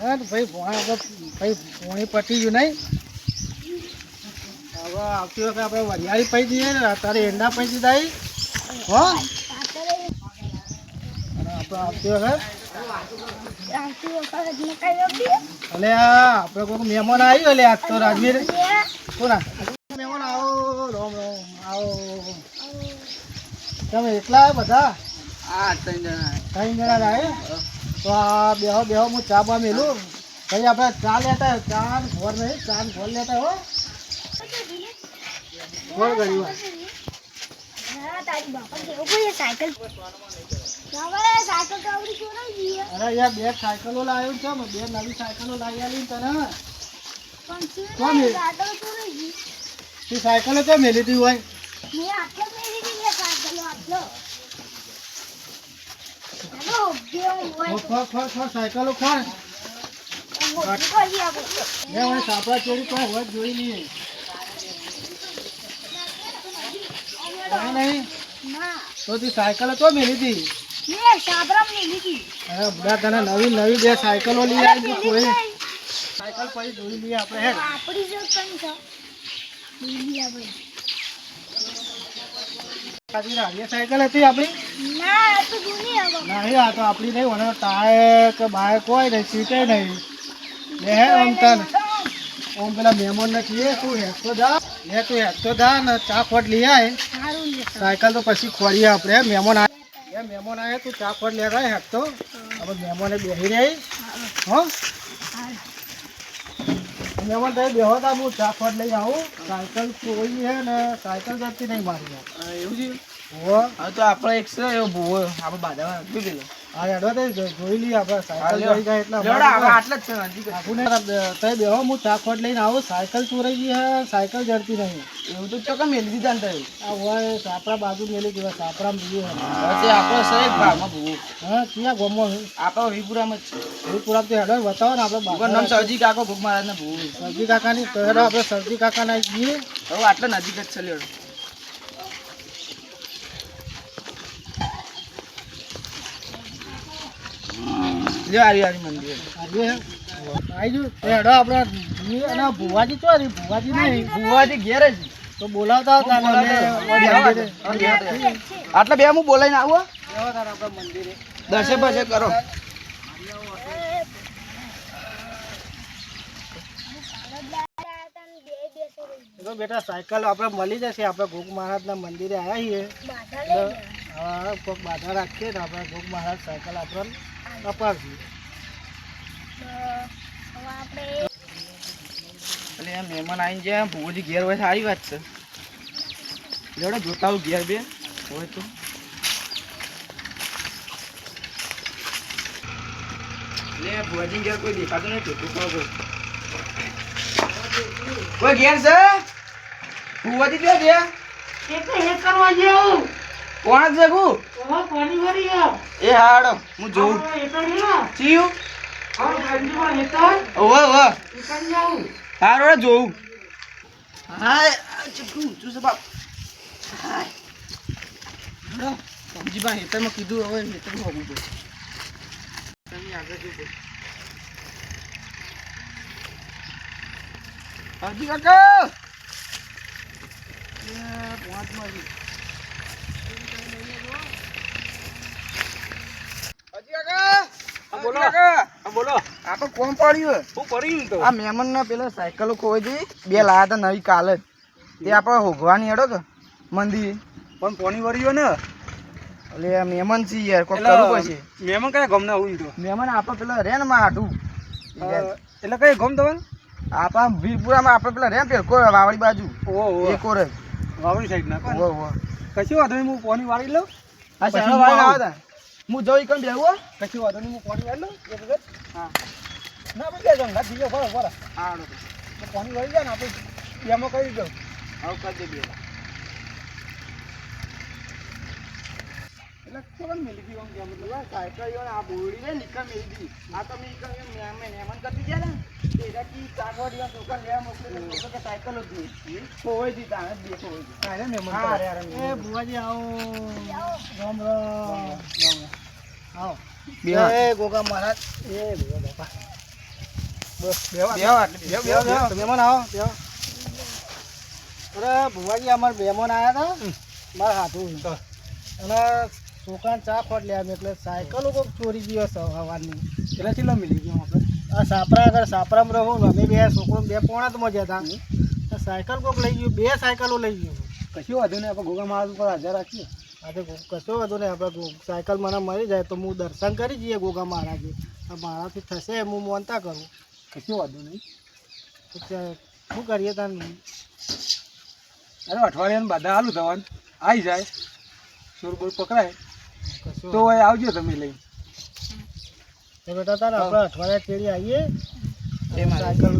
હા તો ભાઈ ભોણા ભાઈ ભોણી પટી ગયું નહીં. હવે આવતી વખતે આપણે વરિયાળી પડી દઈએ ને અત્યારે એંડા પી દીધા. હો? આપણે આવતી વખત આ આપણે કોઈ મહેમાન આવ્યું એટલે આજ તો રાજવીર કોના મહેમાન આવો રોમ રોમ આવો. તમે એટલા બધા? આ ત્રણ જણા. ત્રણ જણા આવ્યા તો આ બેહો બેહો હું ચા બા મેલું. ભાઈ આપણે ચા લેતા. ચા ઘોર નહીં ચા ઘોર લેતા હો? ઘોર ગયું અરે યાર બે સાયકલો લાવ્યો છે બે નવી સાયકલો લાવી આલી તને. તી સાયકલો તો મેલી હતી હોય? સાયકલો ખોર સાપડા ચોરી હોય જોઈ નહીં હા નહીં? તો તી સાયકલો તો મેલી હતી અરે બધા તને નવી નવી બે સાયકલો લઈ આવી કોઈ. સાયકલ પછી જોઈ લઈએ આપણે હેડ. આપણી જો કઈ છે. બીજી આપણી સાયકલ હતી આપણી? નહીં આ તો આપણી નહીં મને ટાયર કે બાય કોઈ નહીં સીટે નહીં. લે હે આમ તન ઓમ પેલા મહેમાન ને કહીએ તું હેસતો જા. લે તું હેસતો જા ને ચા ખોટ લઈ આય. સારું સાયકલ તો પછી ખોરીએ આપણે. મહેમાન આવે એ મહેમાન આવે તું ચા ખોટ લેતા હેસતો હવે મહેમાને બેસી રહી. હો? મહેમાન તમે બેહો તા હું ચા ખોટ લઈ આવું. સાયકલ કોઈ છે ને સાયકલ જતી નહીં મારી એવું છે? હો હવે તો આપણે એક છે એવો ભૂવો. આપણે બાધામાં શું પેલો આ એડવર્ટાઈઝ જોઈ લઈએ આપણે. સાયકલ જોઈ એટલે આટલા જ છે નજીક ને બેહો હું ચા ખોટ લઈને આવું. સાયકલ ચોરાઈ ગઈ હે સાયકલ જડતી નહીં. એવું તો ચોક્કસ મેલી દીધા ને તઈ. આ હોય સાપરા બાજુ મેલી ગયો સાપરામાં બીજું. હે આપણો છે એક ભાગમાં ભૂવો. હા ક્યાં ગમો છે? આપણો વિપુરામાં જ છે. એ તો હેડો બતાવો ને આપણે બાજુ નામ સરજી કાકો ભૂખ મહારાજના ભૂવો. સરજી કાકાની તો હેડો આપણે સરજી કાકાના જઈએ હવે આટલા નજીક જ છે લેવડો. લ્યો આરી આરી મંદિર. આજે આવી હેડો આપણે અને ભુવાજી ચો રહી ભુવાજી નહીં. ભુવાજી ઘેર જ. તો બોલાવતા હતા. આટલા બે હું બોલાઈને આવું મંદિરે. દર્શન બર્શન કરો. તો બેટા સાયકલ આપણે મળી જશે. આપણે ભોગ મહારાજના મંદિરે આવ્યા છીએ. હા કોઈક બાધા રાખીએ ને આપણે ભોગ મહારાજ સાયકલ આપણને અપાવશે એટલે મહેમાન આવીને જાય ભૂગોજી ઘેર હોય સારી વાત છે. જોડે જોતા આવું ઘેર બે. હોય તો. લે ભુવાજી ઘેર કોઈ દેખાતું નથી તું કોઈ. કોઈ ઘેર છે? ભુવાજી જો છે કોણ કુ એ હાડો હું જોઉં. ચિયું? ઓવે ઓવે હારો જોઉં. હાય ચકુ તું છે બાપ. હાય. હાડો સમજી બા હેતરમાં કીધું હવે હેતરમાં હોવું જોઈએ. તમે આગળ જો બોલ. હાજી કાકા છે. હાજી કાકા હા, બોલો. કાકા. બોલો. આ તો કોમ પડ્યું શું કર્યું તો. આ મહેમાન ના પેલા સાયકલો ખોવાઈ જઈ બે લાયા હતા નવી કાલે. તે આપણે હોગવાની હેડો કે પણ પોણી વળ્યો ને? એટલે આ મહેમાન છે યાર એટલે કરવું પડશે. મહેમાન કયા ગમના હોય તો? આપણે પેલા રેનમાં હાટું એટલે કઈ ગમ તમે આપણા વીરપુરામાં આપણે પેલા રે પેલ વાવડી બાજુ. ઓહો એ કોર વાવડી સાઈડ ના ઓહો. કશું વાંધો નહીં હું પોણી વાળી લઉં. હું વાળીને આવું. આવે. હું જોઈ કમ બેહું હો? કશું વાંધો નહીં હું પાણી વાળી લઉં એક વખત. હા. ના ભાઈ ગયા ગંગા દીજો બરો બરો હા પોણી વાળી જાય ને આપણે એમાં કરી દઉં. આવું કરી દે એટલે કોણ મેલી દી કેમ સાયકલ આ બોરડી રે મેલી દી આ તો મેં કઈ એમ મેં મેં મહેમાન કરતી ગયા ને. એરા કી દિયા છોકરા લેવા મોકલે તો કે સાયકલ જ ખોવાઈ દી જ બે ખોવાઈ દી હા ને મહેમાન હા, તો. અરે, અરે, એ બુવાજી આવો. રામ રામ. આવો. બે એ ગોગા મહારાજ. એ બાપા. બસ. મહેમાન આવો બેહો અરે ભુવાજી અમાર મહેમાન આવ્યા હતા મારા હાથું. અને છોકરાને ચા ખોટ લે એટલે સાયકલ કોઈક ચોરી ગયો સવારની એટલે ચેલો મિલી ગયો આપણે? આ સાપરા આગળ સાપરામાં રહો ને અમે બે છોકરો બે પોણા તો મજા હતા. સાયકલ કોક લઈ ગયું બે સાયકલો લઈ ગયું. કશું વાંધો નહીં આપણે ગોગા મહારાજ ઉપર હાજર રાખીએ. આજે કશો વાંધો નહીં આપણે સાયકલ મને મળી જાય તો હું દર્શન કરી જઈએ ગોગા મહારાજે. આ મારાથી થશે હું માનતા કરું. કશું વાંધો નહીં. શું કરીએ તને? અરે અઠવાડિયાને બધા હાલું થવાનું. આવી જાય. ચોર પકડાય. તો હવે આવજો તમે લઈ તો બેટા તારા આપણે અઠવાડિયા ચેડી આવીએ. એ સાયકલ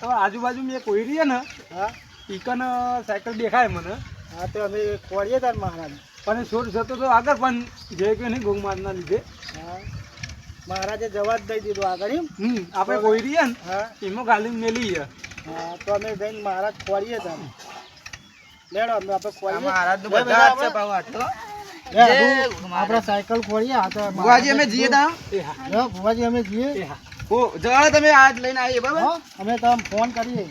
એ આજુબાજુ મેં કોઈ રહીએ ને હા. ઈકન સાયકલ દેખાય મને. હા તો અમે ખોરીએ તાર મહારાજ. પણ ચોર જતો તો આગળ પણ જે કે નહીં ગોગમારના લીધે. હા. મહારાજે જવા જ દઈ દીધો આગળ એમ. આપણે કોઈ રહીએ ને હા. એમાં ગાલી મેલી છે હા તો અમે જઈને મહારાજ ખોરીએ તમે લેડો અમે આપણે ખોરીએ મહારાજ લે બધા આપણે. ભાવ આટલો આપણે આપણે સાયકલ ખોરીએ તો ભુવાજી અમે જઈએ તા? એ હા. ભુવાજી અમે જઈએ એ ઓ જવાળા તમે આજ લઈને આવીએ બરાબર? અમે તમને ફોન કરીએ.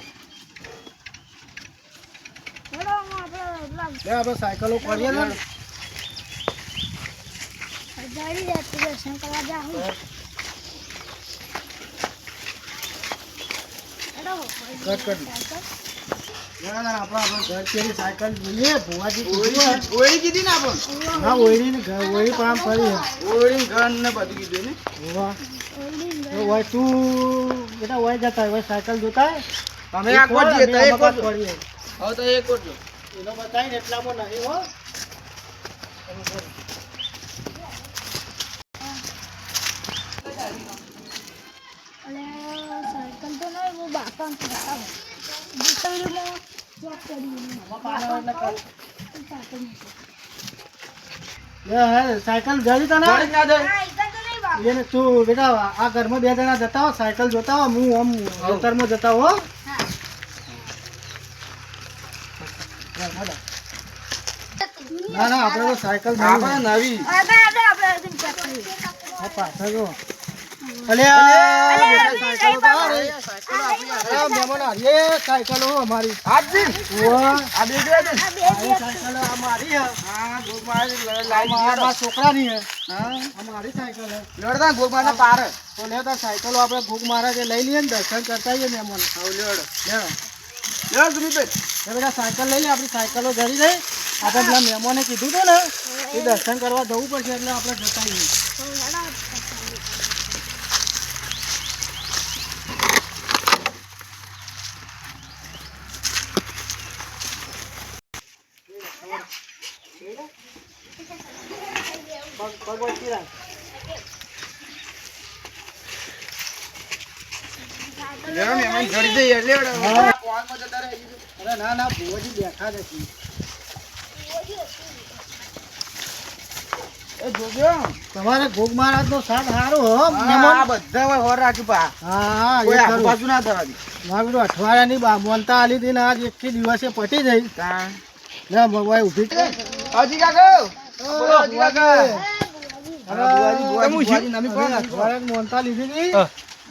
આપણે લે આપણે સાયકલો ખોરીએ ને. દર્શન કરવા જાઉં કટ કરી આપણે આપણે ઘર સાયકલ જોઈએ ભુવાજી ઓળી કીધી ને આપણ? હા ઓયડી ને ઘર ઓયડી પણ ફરી ઓળી ઘર ને બધું કીધું ને હોવા. તો તું બેટા ઓય જતા હોય, સાયકલ જોતા હોય? તમે આ કોટ જઈએ એક કોટ મકાન હવે તો એક કોટ એનો બતાવીને એટલામાં નહીં હો અને સાયકલ તો નહીં હું બાપા દુકાનમાં ચોક કરી પાછળ એટલે કર. સાયકલ લે, હે, સાયકલ ગળી તને? ગાડી ના જાય. તો નહીં બાપા. એને તું બેટા આ ઘરમાં બે જણા જતા હો સાયકલ જોતા હો હું આમ ખેતરમાં જતા હો હા. ના ના આપણે તો સાયકલ નવી. પાછળ જો. અલ્યા સાયકલ મહેમાન સાયકલો અમારી આ બે બે સાયકલો મારી હા. મારા છોકરાની મારી સાયકલ લડતા ગોગમાર પાર. તો લે સાયકલો આપણે ભૂખ મહારાજે લઈ લઈએ ને દર્શન કરતા આવીએ મહેમાન હવે લડ. લડ બધા સાયકલ લઈ લે આપણી સાયકલો જરી લઈ. આપણે પેલા મહેમાને કીધું હતું ને એ દર્શન કરવા જવું પડશે એટલે આપણે જતા આવીએ પગ પગ વચ્ચે રાખ. લેડો ને એમાં જડી જઈએ લેડો હા. જતા રહે અરે ના ના ભુવાજી બેઠા જ હતી એ જોજો. તમારે ભોગ મહારાજ નો સાથ સારો હો બધા હોર રાખ્યું હા હા કોઈ એ આગુ ખરું. પાછું ના થવા મારું અઠવાડિયાની બા મોનતા આલી હતી ને આજ એક દિવસે પટી જઈ ના ભગવાન ઊભી હાજી કાકો? હાજી કાકા? અરે, બુવાજી, બુવાજી, તમે બુવાજી નામી કોણ અમે અઠવાડિયાની મોનતા લીધી હતી.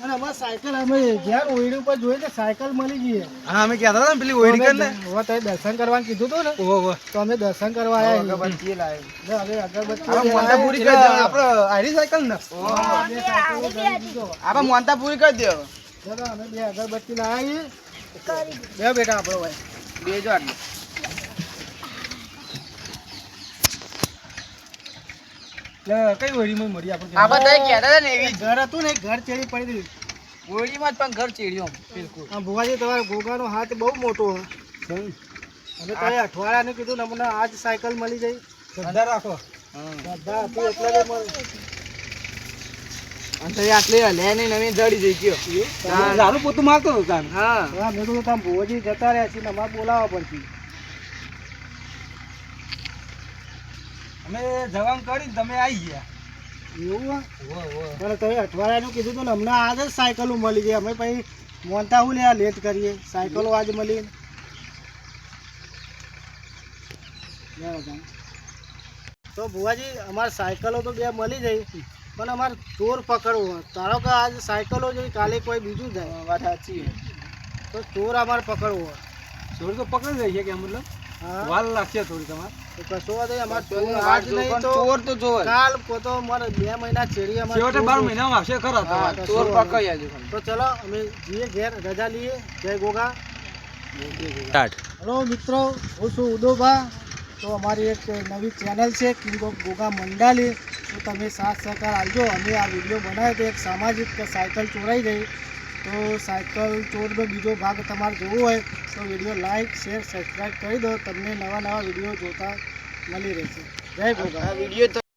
અને અમારે સાયકલ અમે ઘેર ઓયડી ઉપર જોઈએ તો સાયકલ મળી ગઈ હા અમે કહેતા હતા ને પેલી ઓયડી કર ને હવે તમે દર્શન કરવાનું કીધું હતું ને? ઓહો તો અમે દર્શન કરવા આવ્યા અગરબત્તી લાવ્યો હવે અગરબત્તી મોનતા પૂરી કરી દો આપણે આરી સાયકલ ને. આપણે મોનતા પૂરી કરી દે ચાલો, અમે બે અગરબત્તી લાવી બે બેટા આપણો ભાઈ બે જો આટલું કઈ ઓયડીમાં મળી આપણે આ બધા કહેતા હતા ને એવી. ઘર હતું ને ઘર ચેડી પડી હતી. જ પણ ઘર ચેડ્યો બિલકુલ. આ ભુવાજી તમારો ગોગાનો હાથ બહુ મોટો હે. અમે તો અઠવાડિયાને કીધું ને આજ સાયકલ મળી જઈ અંદર રાખો. બધા હતું એટલે જ મળી. આટલી હલે નવી જડી જઈ ગયો. દારૂ પોતું મારતો હતો હા. મેં તમે ભુવાજી જતા રહ્યા છીએ અમારે બોલાવવા પડશે. અમે જવાન કરી તમે આવી ગયા. એવું પણ તમે અઠવાડિયાનું કીધું હતું ને અમને આજ જ સાયકલો મળી ગઈ. અમે પછી મોનતા હું લે લેટ કરીએ. સાયકલો આજ મળી તો ભુવાજી અમારે સાયકલો તો બે મળી જઈ પણ અમારે ચોર પકડવો ધારો કે આજ સાયકલો જોઈ કાલે કોઈ બીજું જાય. વાત સાચી તો ચોર અમારે પકડવો ચોર તો પકડી જઈએ છે કે મતલબ? વાલ લાગશે થોડી તમારે? કશો વાંધો નહીં અમારે ચોર આજ નહીં તો ચોર તો જોવે. કાલ કો તો અમારે બે મહિના ચેડી અમારે છેવટે ચોર બાર. મહિનામાં ખરા હા, તમારે. તો ચોર ચલો અમે જઈએ ઘેર રજા લઈએ. જય ગોગા. હલો મિત્રો હું છું ઉદોભા. તો અમારી એક નવી ચેનલ છે કિંગ ઓફ ગોગા મંડાલી. તો તમે સાથ સહકાર આવજો અમે આ વીડિયો બનાવ્યો તો એક સામાજિક સાયકલ ચોરાઈ ગઈ. તો સાયકલ, ચોરનો બીજો ભાગ તમારે જોવો હોય તો વીડિયો લાઈક, શેર, સબસ્ક્રાઈબ કરી દો. તમને નવા નવા વીડિયો જોતા મળી રહેશે. જય ગોગા વીડિયો